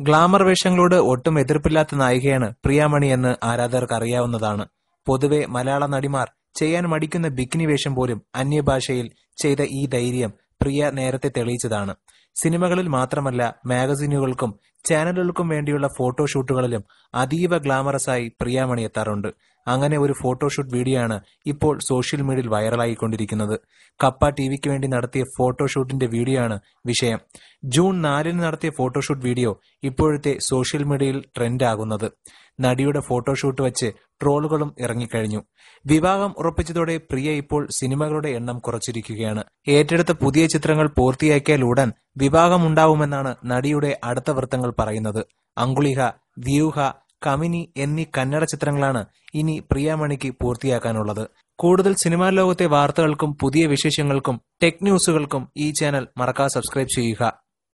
Glamour വേഷങ്ങളോട് ഒട്ടും എതിർപ്പില്ലാത്ത നായികയാണ് പ്രിയാമണി എന്ന് ആരാധകർക്ക് അറിയാവുന്നതാണ് പൊതുവെ മലയാള നടിമാർ ചെയ്യാൻ മടിക്കുന്ന ബിക്കിനി വേഷം പോലും അന്യഭാഷയിൽ ചെയ്ത ഈ ധൈര്യം പ്രിയ നേരത്തെ തെളിയിച്ചതാണ്. സിനിമകളിൽ മാത്രമല്ല മാഗസിനുകൾക്കും ചാനലുകൾക്കും വേണ്ടിയുള്ള ഫോട്ടോഷൂട്ടുകളിലും അതീവ ഗ്ലാമറസായി പ്രിയാമണി എത്താറുണ്ട്. അങ്ങനെ ഒരു ഫോട്ടോഷൂട്ട് വീഡിയോ ആണ് ഇപ്പോൾ സോഷ്യൽ മീഡിയയിൽ വൈറലായിക്കൊണ്ടിരിക്കുന്നത്. കപ്പ ടിവിക്ക് വേണ്ടി നടത്തിയ ഫോട്ടോഷൂട്ടിന്റെ വീഡിയോ ആണ് വിഷയം. ജൂൺ നാലിന് നടത്തിയ ഫോട്ടോഷൂട്ട് വീഡിയോ ഇപ്പോഴത്തെ സോഷ്യൽ മീഡിയയിൽ ട്രെൻഡ് ആകുന്നത് നടിയുടെ ഫോട്ടോഷൂട്ട് വെച്ച് ട്രോളുകളും ഇറങ്ങിക്കഴിഞ്ഞു. വിവാഹം ഉറപ്പിച്ചതോടെ പ്രിയ ഇപ്പോൾ സിനിമകളുടെ എണ്ണം കുറച്ചിരിക്കുകയാണ്. ഏറ്റെടുത്ത പുതിയ ചിത്രങ്ങൾ പൂർത്തിയാക്കിയാൽ ഉടൻ വിവാഹമുണ്ടാവുമെന്നാണ് നടിയുടെ അടുത്ത വൃത്തങ്ങൾ പറയുന്നത്. അങ്കുളിഹ വ്യൂഹ കമിനി എന്നീ കന്നഡ ചിത്രങ്ങളാണ് ഇനി പ്രിയാമണിക്ക് പൂർത്തിയാക്കാനുള്ളത്. കൂടുതൽ സിനിമാ ലോകത്തെ വാർത്തകൾക്കും പുതിയ വിശേഷങ്ങൾക്കും ടെക് ന്യൂസുകൾക്കും ഈ ചാനൽ മറക്കാതെ സബ്സ്ക്രൈബ് ചെയ്യുക.